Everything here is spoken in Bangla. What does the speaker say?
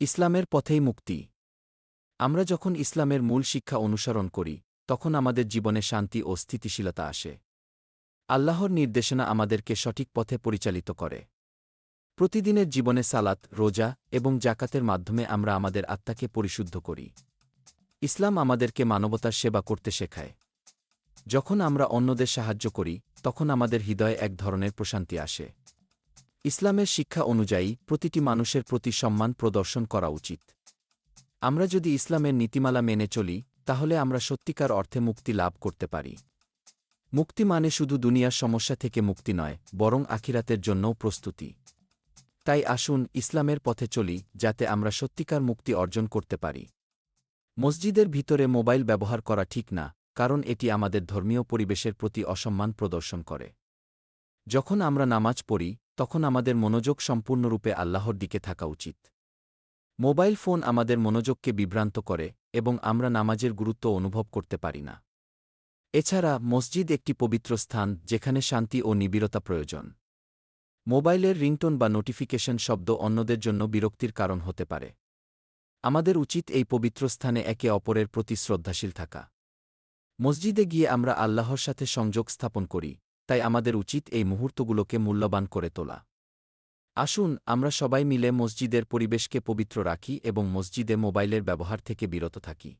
ইসলামের পথেই মুক্তি। আমরা যখন ইসলামের মূল শিক্ষা অনুসরণ করি, তখন আমাদের জীবনে শান্তি ও স্থিতিশীলতা আসে। আল্লাহর নির্দেশনা আমাদেরকে সঠিক পথে পরিচালিত করে। প্রতিদিনের জীবনে সালাত, রোজা এবং জাকাতের মাধ্যমে আমরা আমাদের আত্মাকে পরিশুদ্ধ করি। ইসলাম আমাদেরকে মানবতার সেবা করতে শেখায়। যখন আমরা অন্যদের সাহায্য করি, তখন আমাদের হৃদয়ে এক ধরনের প্রশান্তি আসে। ইসলামের শিক্ষা অনুযায়ী প্রতিটি মানুষের প্রতি সম্মান প্রদর্শন করা উচিত। আমরা যদি ইসলামের নীতিমালা মেনে চলি, তাহলে আমরা সত্যিকার অর্থে মুক্তি লাভ করতে পারি। মুক্তি মানে শুধু দুনিয়ার সমস্যা থেকে মুক্তি নয়, বরং আখিরাতের জন্যও প্রস্তুতি। তাই আসুন ইসলামের পথে চলি, যাতে আমরা সত্যিকার মুক্তি অর্জন করতে পারি। মসজিদের ভিতরে মোবাইল ব্যবহার করা ঠিক না, কারণ এটি আমাদের ধর্মীয় পরিবেশের প্রতি অসম্মান প্রদর্শন করে। যখন আমরা নামাজ পড়ি তখন আমাদের মনোযোগ সম্পূর্ণরূপে আল্লাহর দিকে থাকা উচিত। মোবাইল ফোন আমাদের মনোযোগকে বিভ্রান্ত করে এবং আমরা নামাজের গুরুত্ব অনুভব করতে পারি না। এছাড়া মসজিদ একটি পবিত্র স্থান যেখানে শান্তি ও নিবিড়তা প্রয়োজন। মোবাইলের রিংটোন বা নোটিফিকেশন শব্দ অন্যদের জন্য বিরক্তির কারণ হতে পারে। আমাদের উচিত এই পবিত্র স্থানে একে অপরের প্রতি শ্রদ্ধাশীল থাকা। মসজিদে গিয়ে আমরা আল্লাহর সাথে সংযোগ স্থাপন করি তাই আমাদের উচিত এই মুহূর্তগুলোকে মূল্যবান করে তোলা। আসুন, আমরা সবাই মিলে মসজিদের পরিবেশকে পবিত্র রাখি এবং মসজিদে মোবাইলের ব্যবহার থেকে বিরত থাকি।